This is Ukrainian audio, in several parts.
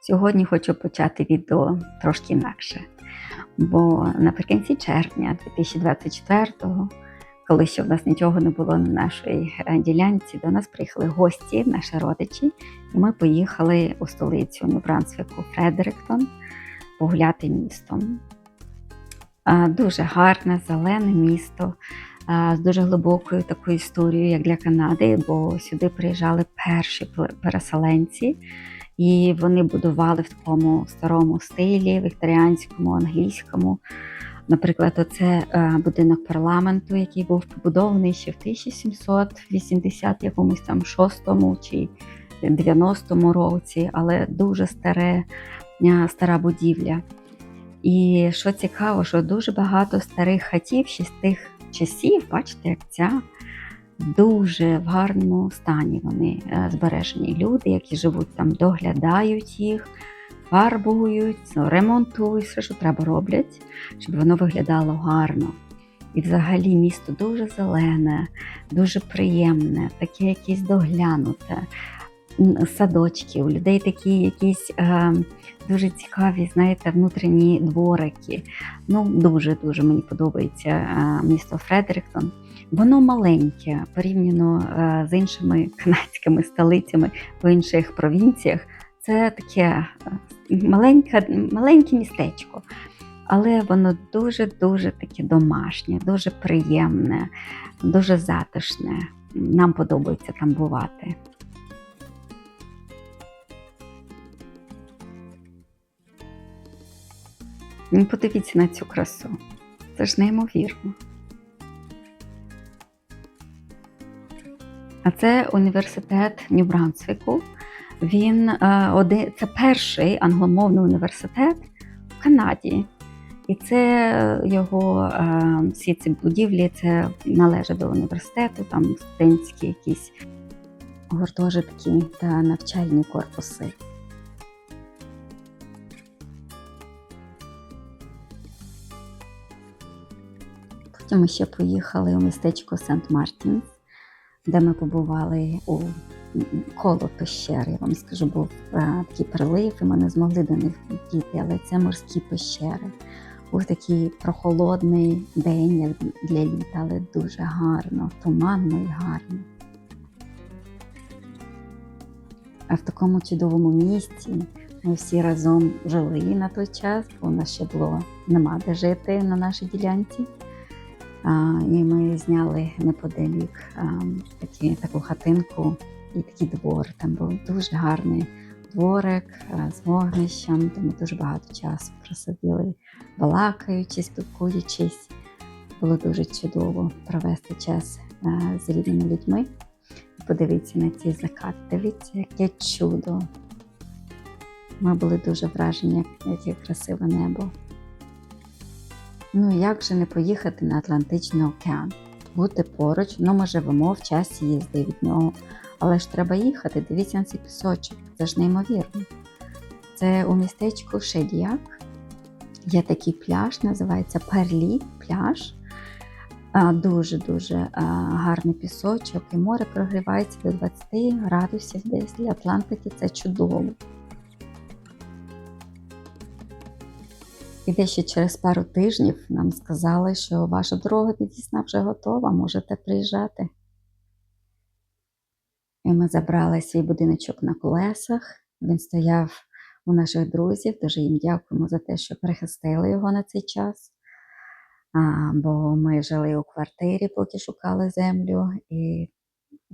Сьогодні хочу почати відео трошки інакше. Бо наприкінці червня 2024-го, коли ще в нас нічого не було на нашій е, ділянці, до нас приїхали гості, наші родичі, і ми поїхали у столицю Нью-Брансвіку Фредеріктон погуляти містом. Дуже гарне, зелене місто з дуже глибокою такою історією, як для Канади, бо сюди приїжджали перші переселенці, і вони будували в такому старому стилі, вікторіанському, англійському. Наприклад, оце е, будинок парламенту, який був побудований ще в 1780 якомусь там шостому чи 90-му році, але дуже старе, е, стара будівля. І що цікаво, що дуже багато старих хатів ще з тих часів, бачите, як ця дуже в гарному стані вони е, збережені. Люди, які живуть там, доглядають їх, фарбують, ну, ремонтують, все, що треба роблять, щоб воно виглядало гарно. І взагалі місто дуже зелене, дуже приємне, таке якесь доглянуте. Садочки, у людей такі якісь е, дуже цікаві, знаєте, внутрішні дворики. Ну, дуже-дуже мені подобається е, місто Фредеріктон. Воно маленьке порівняно е, з іншими канадськими столицями в інших провінціях. Це таке е, маленьке, маленьке містечко. Але воно дуже-дуже таке домашнє, дуже приємне, дуже затишне. Нам подобається там бувати. Ну, Подивіться на цю красу. Це ж неймовірно. А це університет Нью-Брансвіку. Він е, один, це перший англомовний університет в Канаді. І це його е, всі ці будівлі це належать до університету, там студентські якісь гуртожитки та навчальні корпуси. Потім ми ще поїхали у містечко Сент-Мартінс, де ми побували у коло пещер. Я вам скажу, був е, такий прилив, і ми не змогли до них дійти, але це морські пещери. Був такий прохолодний день як для літа, але дуже гарно, туманно і гарно. А в такому чудовому місці ми всі разом жили на той час, бо у нас ще було нема де жити на нашій ділянці. І ми зняли неподалік такі, таку хатинку і такий двор. Там був дуже гарний дворик з вогнищем, тому дуже багато часу просиділи, балакаючи, спілкуючись. Було дуже чудово провести час з рідними людьми. Подивіться на цей закат, дивіться, яке чудо. Ми були дуже вражені, яке красиве небо. Ну як же не поїхати на Атлантичний океан? Бути поруч, ну ми живемо в часі їзди від нього. Але ж треба їхати, дивіться на цей пісочок, це ж неймовірно. Це у містечку Шедіак. Є такий пляж, називається Перлі пляж. Дуже-дуже гарний пісочок, і море прогрівається до 20 градусів десь для Атлантики. Це чудово. І ще через пару тижнів нам сказали, що ваша дорога до вже готова, можете приїжджати. І ми забрали свій будиночок на колесах. Він стояв у наших друзів. Дуже їм дякуємо за те, що прихистили його на цей час. А, бо ми жили у квартирі, поки шукали землю, і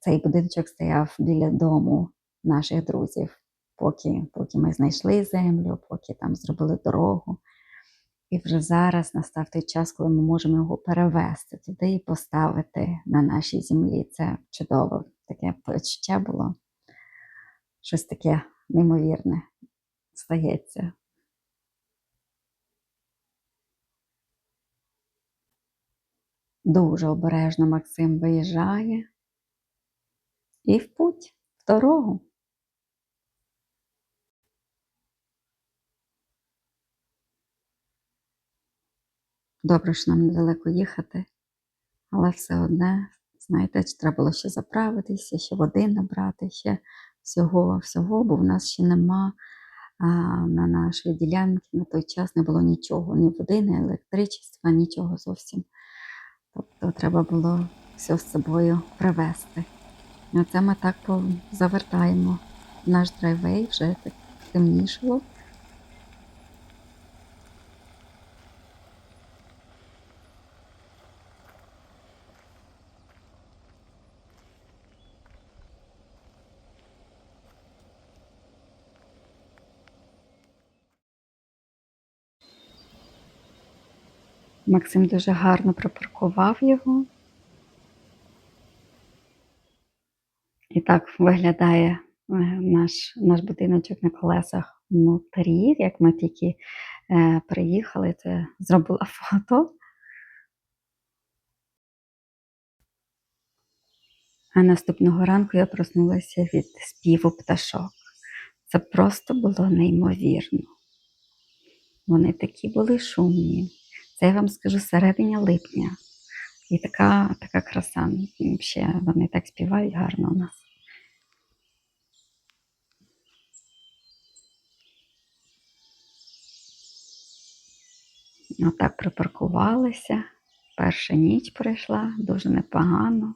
цей будиночок стояв біля дому наших друзів, поки, поки ми знайшли землю, поки там зробили дорогу. І вже зараз настав той час, коли ми можемо його перевести туди і поставити на нашій землі. Це чудово. Таке почуття було. Щось таке неймовірне стається. Дуже обережно Максим виїжджає і в путь, в дорогу. Добре, що нам недалеко їхати, але все одне, знаєте, треба було ще заправитися, ще води набрати, ще всього, всього, бо в нас ще нема а на нашій ділянці на той час не було нічого, ні води, ні електричества, нічого зовсім. Тобто треба було все з собою привезти. І оце ми так завертаємо наш драйвей, вже так темнішало. Максим дуже гарно припаркував його. І так виглядає е, наш, наш будиночок на колесах внутрі. Як ми тільки е, приїхали, це зробила фото. А наступного ранку я проснулася від співу пташок. Це просто було неймовірно. Вони такі були шумні. Це я вам скажу серединя липня. І така, така краса. Ще вони так співають гарно у нас. Отак припаркувалися. Перша ніч пройшла дуже непогано.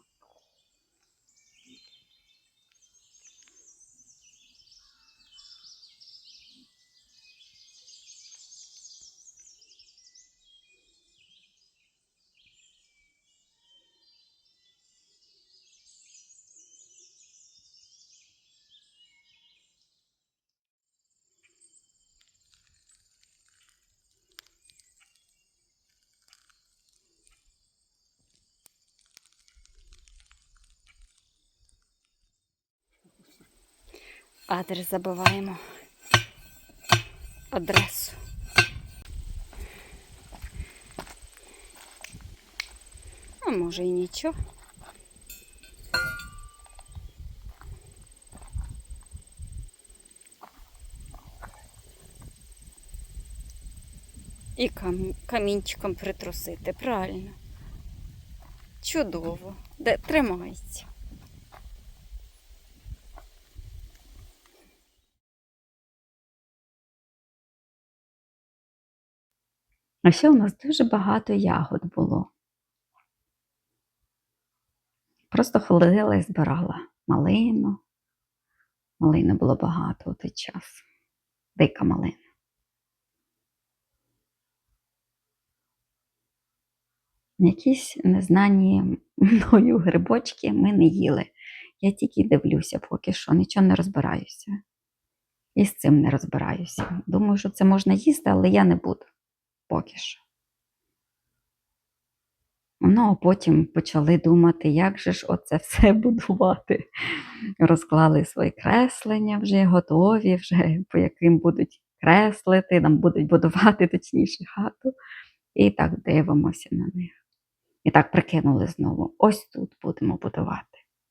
Адрес забиваємо. Адресу. А може і нічого. І кам... камінчиком притрусити, правильно. Чудово. Де тримається. А ще у нас дуже багато ягод було. Просто ходила і збирала малину. Малини було багато у той час. Дика малина. Якісь незнані мною грибочки ми не їли. Я тільки дивлюся поки що, нічого не розбираюся. І з цим не розбираюся. Думаю, що це можна їсти, але я не буду поки що. Ну, а потім почали думати, як же ж оце все будувати. Розклали свої креслення вже готові, вже по яким будуть креслити, нам будуть будувати точніше хату. І так дивимося на них. І так прикинули знову: ось тут будемо будувати.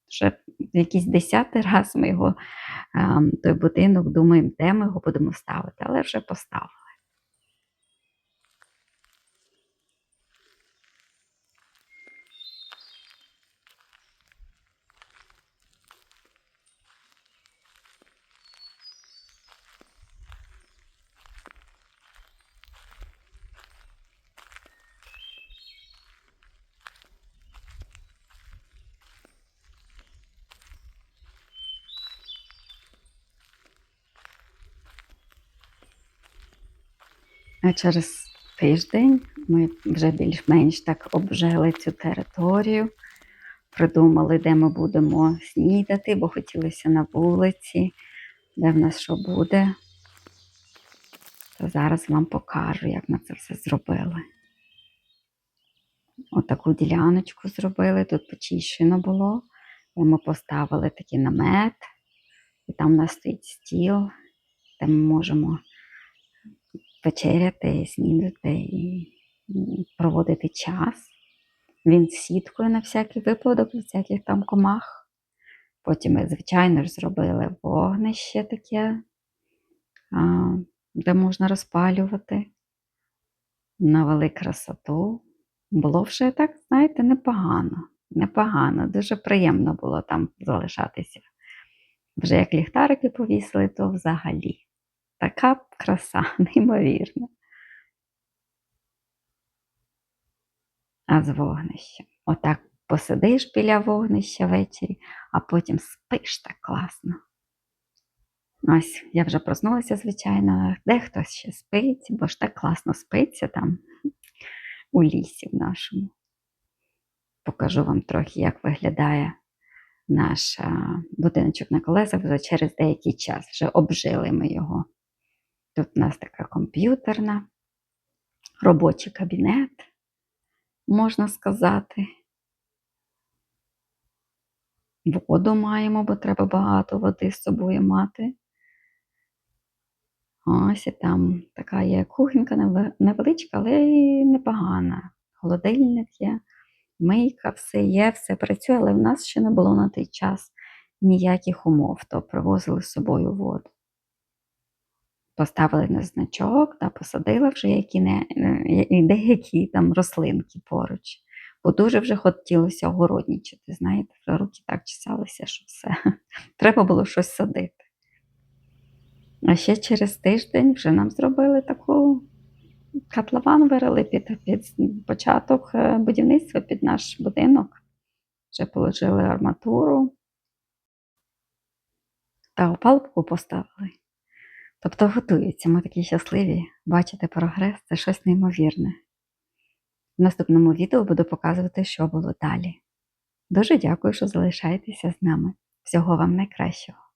Вже якийсь десятий раз ми його, ем, той будинок, думаємо, де ми його будемо ставити, але вже поставили. А через тиждень ми вже більш-менш так обжили цю територію, придумали, де ми будемо снідати, бо хотілося на вулиці, де в нас що буде. То зараз вам покажу, як ми це все зробили. Отаку діляночку зробили, тут почищено було. І ми поставили такий намет, і там у нас стоїть стіл, де ми можемо вечеряти, снідати і проводити час. Він сіткою на всякий випадок, від всяких там комах. Потім ми, звичайно ж, зробили вогнище таке, де можна розпалювати. Навели красоту. Було вже так, знаєте, непогано. Непогано, дуже приємно було там залишатися. Вже як ліхтарики повісили, то взагалі. Така краса, неймовірна. А з вогнищем. Отак посидиш біля вогнища ввечері, а потім спиш так класно. Ось, я вже проснулася, звичайно, дехто ще спить, бо ж так класно спиться там у лісі в нашому. Покажу вам трохи, як виглядає наш будиночок на колесах вже через деякий час. Вже обжили ми його. Тут у нас така комп'ютерна, робочий кабінет, можна сказати. Воду маємо, бо треба багато води з собою мати. Ось і там така є кухонька невеличка, але й непогана. Холодильник є, мийка, все є, все працює, але в нас ще не було на той час ніяких умов, то привозили з собою воду. Поставили на значок та посадила вже які не, е, деякі там рослинки поруч. Бо дуже вже хотілося огороднічати, знаєте, вже руки так чесалися, що все. Треба було щось садити. А ще через тиждень вже нам зробили таку котлован вирили під, під початок е, будівництва під наш будинок. Вже положили арматуру та опалубку поставили. Тобто готуються. Ми такі щасливі. Бачити прогрес це щось неймовірне. В наступному відео буду показувати, що було далі. Дуже дякую, що залишаєтеся з нами. Всього вам найкращого!